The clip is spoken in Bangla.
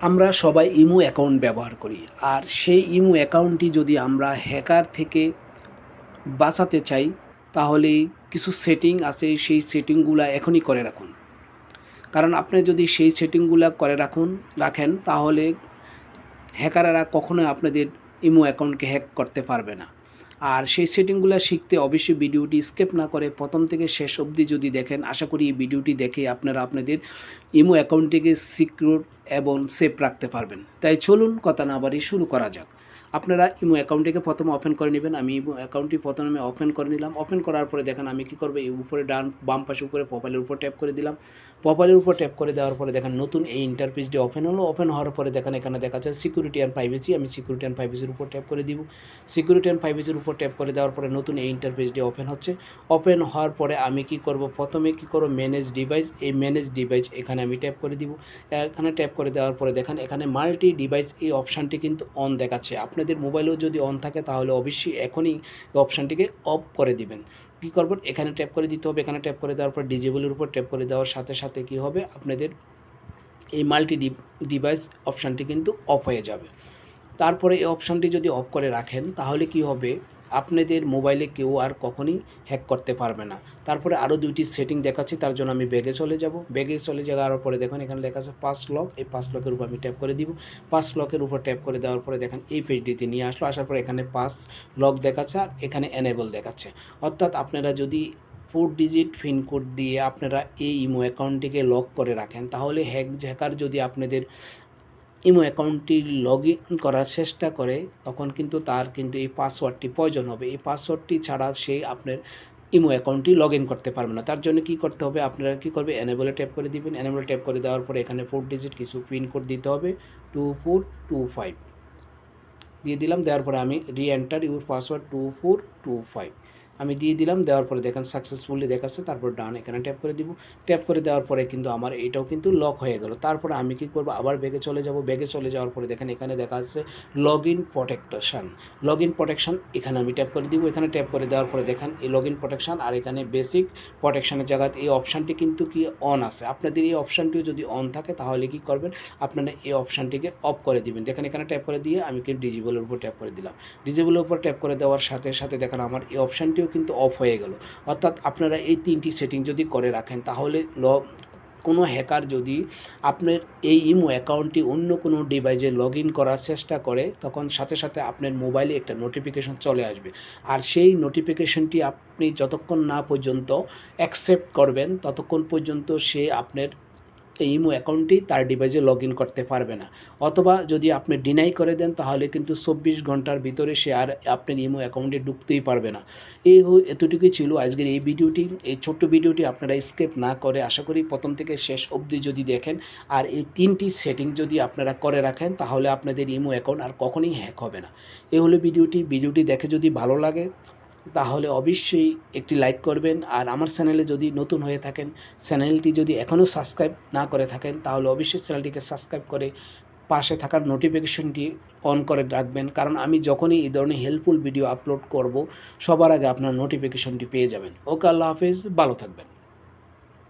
আমরা সবাই ইমো অ্যাকাউন্ট ব্যবহার করি। আর সেই ইমো অ্যাকাউন্টটি যদি আমরা হ্যাকার থেকে বাঁচাতে চাই, তাহলে কিছু সেটিং আছে, সেই সেটিংগুলো এখনই করে রাখুন। কারণ আপনি যদি সেই সেটিংগুলো করে রাখুন, রাখেন, তাহলে হ্যাকাররা কখনোই আপনাদের ইমো অ্যাকাউন্টকে হ্যাক করতে পারবে না। আর সেই সেটিংগুলো শিখতে অবশ্যই ভিডিওটি স্কেপ না করে প্রথম থেকে শেষ অবধি যদি দেখেন, আশা করি এই ভিডিওটি দেখে আপনারা আপনাদের ইমো অ্যাকাউন্টটিকে সিকিউর এবং সেফ রাখতে পারবেন। তাই চলুন কথা না বাড়ি শুরু করা যাক। আপনারা ইমো অ্যাকাউন্টটিকে প্রথমে ওপেন করে নেবেন। আমি ইমো অ্যাকাউন্টটি প্রথমে ওপেন করে নিলাম। ওপেন করার পরে দেখেন আমি কী করব? এই উপরে ডান, বাম পাশে উপরে প্রোফাইলের উপর ট্যাপ করে দিলাম। প্রোফাইলের উপর ট্যাপ করে দেওয়ার পরে দেখেন নতুন এই ইন্টারফেসটি ওপেন হলো। ওপেন হওয়ার পরে দেখেন এখানে দেখা যাচ্ছে সিকিউরিটি অ্যান্ড প্রাইভেসি আমি সিকিউরিটি অ্যান্ড প্রাইভেসির উপর ট্যাপ করে দিব। সিকিউরিটি অ্যান্ড প্রাইভেসির উপর ট্যাপ করে দেওয়ার পরে নতুন এই ইন্টারফেসটি ওপেন হচ্ছে। ওপেন হওয়ার পরে আমি কি করব? প্রথমে কি করব? ম্যানেজ ডিভাইস এই ম্যানেজ ডিভাইস এখানে আমি ট্যাপ করে দিব। এখানে ট্যাপ করে দেওয়ার পরে দেখেন এখানে মাল্টি ডিভাইস এই অপশানটি কিন্তু অন দেখাচ্ছে। আপনাদের মোবাইলেও যদি অন থাকে, তাহলে অবশ্যই এখনই অপশানটিকে অফ করে দিবেন। কী করবেন? এখানে ট্যাপ করে দিতে হবে, এখানে ট্যাপ করে দেওয়ার পর ডিজেবলের উপর ট্যাপ করে দেওয়ার সাথে সাথে কি হবে? আপনাদের এই মাল্টি ডিভাইস অপশানটি কিন্তু অফ হয়ে যাবে। তারপরে এই অপশানটি যদি অফ করে রাখেন, তাহলে কি হবে? আপনাদের মোবাইলে কেউ আর কখনই হ্যাক করতে পারবে না। তারপরে আরও দুইটি সেটিং দেখাচ্ছি, তার জন্য আমি ব্যাগে চলে যাব। ব্যাগে চলে যাওয়ার পরে দেখুন, এখানে লেখা আছে পাঁচ লক, এই পাঁচ লকের উপর আমি ট্যাপ করে দিব। পাঁচ লকের উপর ট্যাপ করে দেওয়ার পরে দেখেন, এই পেজটিতে নিয়ে আসলো। আসার পরে এখানে পাঁচ লক দেখাচ্ছে আর এখানে এনেবল দেখাচ্ছে। অর্থাৎ আপনারা যদি ফোর ডিজিট পিন কোড দিয়ে আপনারা এই ইমো অ্যাকাউন্টটিকে লক করে রাখেন, তাহলে হ্যাক হ্যাকার যদি আপনাদের ইমো অ্যাকাউন্টটি লগ ইন করার চেষ্টা করে, তখন কিন্তু তার কিন্তু এই পাসওয়ার্ডটি প্রয়োজন হবে। এই পাসওয়ার্ডটি ছাড়া সে আপনার ইমো অ্যাকাউন্টটি লগ ইন করতে পারবে না। তার জন্য কি করতে হবে? আপনারা কী করবে? এনেবলে ট্যাপ করে দিবেন। এনেবলে ট্যাপ করে দেওয়ার পরে এখানে ফোর ডিজিট কিছু পিন কোড দিতে হবে। টু ফোর টু ফাইভ দিয়ে দিলাম। দেওয়ার পরে আমি re enter your password two four two five আমি দিয়ে দিলাম, দেওয়ার পরে দেখেন সাকসেসফুলি দেখাচ্ছে, তারপর ডান এখানে ট্যাপ করে দিব। ট্যাপ করে দেওয়ার পরে কিন্তু আমার এটাও কিন্তু লক হয়ে গেল। তারপরে আমি কি করব? আবার ব্যাগে চলে যাব। ব্যাগে চলে যাওয়ার পরে দেখেন এখানে দেখা যাচ্ছে log in protection log in protection এখানে আমি ট্যাপ করে দিব। এখানে ট্যাপ করে দেওয়ার পরে দেখেন এই লগ ইন প্রোটেকশন আর এখানে বেসিক প্রোটেকশনের জায়গাতে এই অপশানটি কিন্তু কি অন আছে? আপনাদের এই অপশানটিও যদি অন থাকে, তাহলে কি করবেন? আপনারা এই অপশানটিকে অফ করে দিবেন। দেখেন এখানে ট্যাপ করে দিয়ে আমি কিন্তু ডিজিবলের উপর ট্যাপ করে দিলাম। ডিজিবলের উপর ট্যাপ করে দেওয়ার সাথে সাথে দেখেন আমার এই অপশানটিও কিন্তু অফ হয়ে গেল। অর্থাৎ আপনারা এই তিনটি সেটিং যদি করে রাখেন, তাহলে ল, কোনো হ্যাকার যদি আপনার এই ইমো অ্যাকাউন্টটি অন্য কোনো ডিভাইসে লগ ইন করার চেষ্টা করে, তখন সাথে সাথে আপনার মোবাইলে একটা নোটিফিকেশন চলে আসবে। আর সেই নোটিফিকেশনটি আপনি যতক্ষণ না পর্যন্ত অ্যাকসেপ্ট করবেন, ততক্ষণ পর্যন্ত সে আপনার এই ইমো অ্যাকাউন্টটি তার ডিভাইসে লগ ইন করতে পারবে না। অথবা যদি আপনি ডিনাই করে দেন, তাহলে কিন্তু চব্বিশ ঘণ্টার ভিতরে সে আর আপনার ইমো অ্যাকাউন্টে ঢুকতেই পারবে না। এই এতটুকুই ছিল আজকের এই ভিডিওটি। এই ছোট্ট ভিডিওটি আপনারা স্কেপ না করে, আশা করি প্রথম থেকে শেষ অবধি যদি দেখেন, আর এই তিনটি সেটিং যদি আপনারা করে রাখেন, তাহলে আপনাদের ইমো অ্যাকাউন্ট আর কখনোই হ্যাক হবে না। এই হলো ভিডিওটি। ভিডিওটি দেখে যদি ভালো লাগে তাহলে অবশ্যই একটি লাইক করবেন। আর আমার চ্যানেলে যদি নতুন হয়ে থাকেন চ্যানেলটি যদি এখনও সাবস্ক্রাইব না করে থাকেন, তাহলে অবশ্যই চ্যানেলটিকে সাবস্ক্রাইব করে পাশে থাকার নোটিফিকেশনটি অন করে রাখবেন। কারণ আমি যখনই এই ধরনের হেল্পফুল ভিডিও আপলোড করব, সবার আগে আপনার নোটিফিকেশনটি পেয়ে যাবেন। ওকে, আল্লাহ হাফেজ, ভালো থাকবেন।